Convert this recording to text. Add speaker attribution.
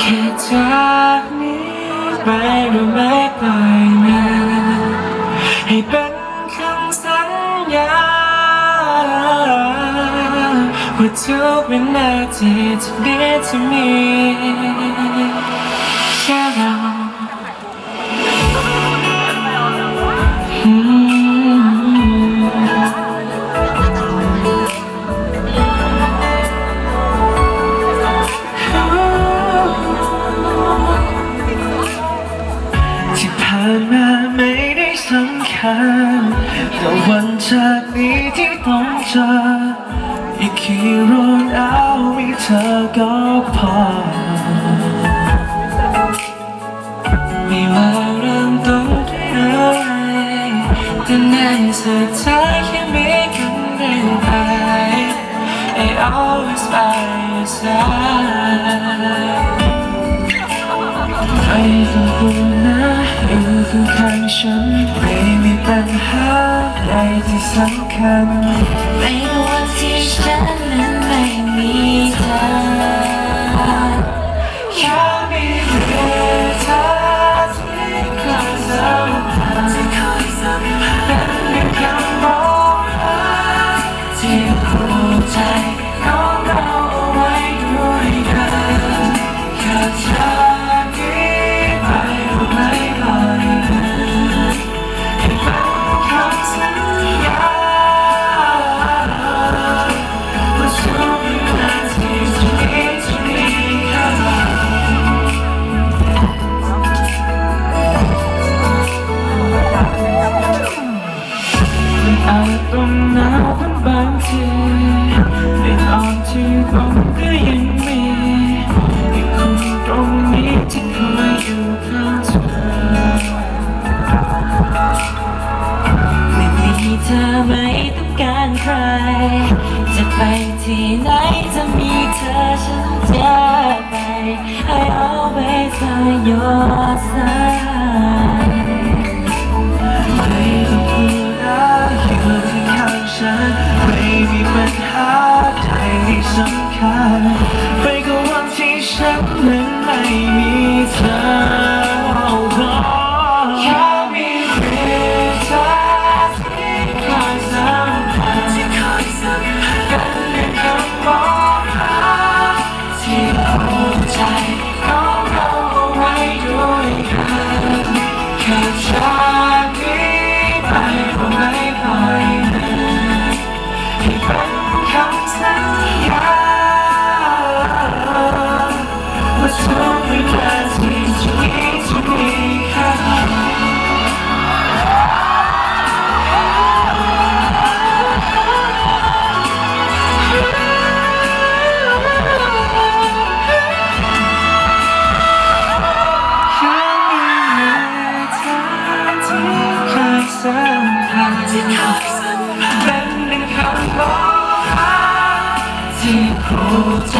Speaker 1: แค่จากนี้ไปเราไม่ปล่อยมือให้เป็นคำสัญญาว่าทุกวินาทีจะดีที่มีากนี้ที่ต้องเจออีกกี่ร้อนเอามีเธอก็พอไม่ว่าเริ่มต้นด้วยอะไรแต่ในสุดท้ายแค่มีกันเรื่อยไป I always by your side ไม่ต้องกลัวนะอยู่ข้างฉันไม่มีปัญหา อะไรที่สำคัญ
Speaker 2: ในวันที่ฉันนั้นไม่มีเธอ
Speaker 1: แค่มีเธอที่คอยสัมผัสที่คอยสัมผัสเป็นคำบอกรักที่ผูกใจ เธอ
Speaker 2: ไม่มีเธอไม่ต้องการใคร จะไปที่ไหนจะมีเธอฉันจะไป I always by your side
Speaker 1: สำคัญไปกับวัน รั้งที่เขาสัมผัสนั้นเป็คำบอที่ครูใจ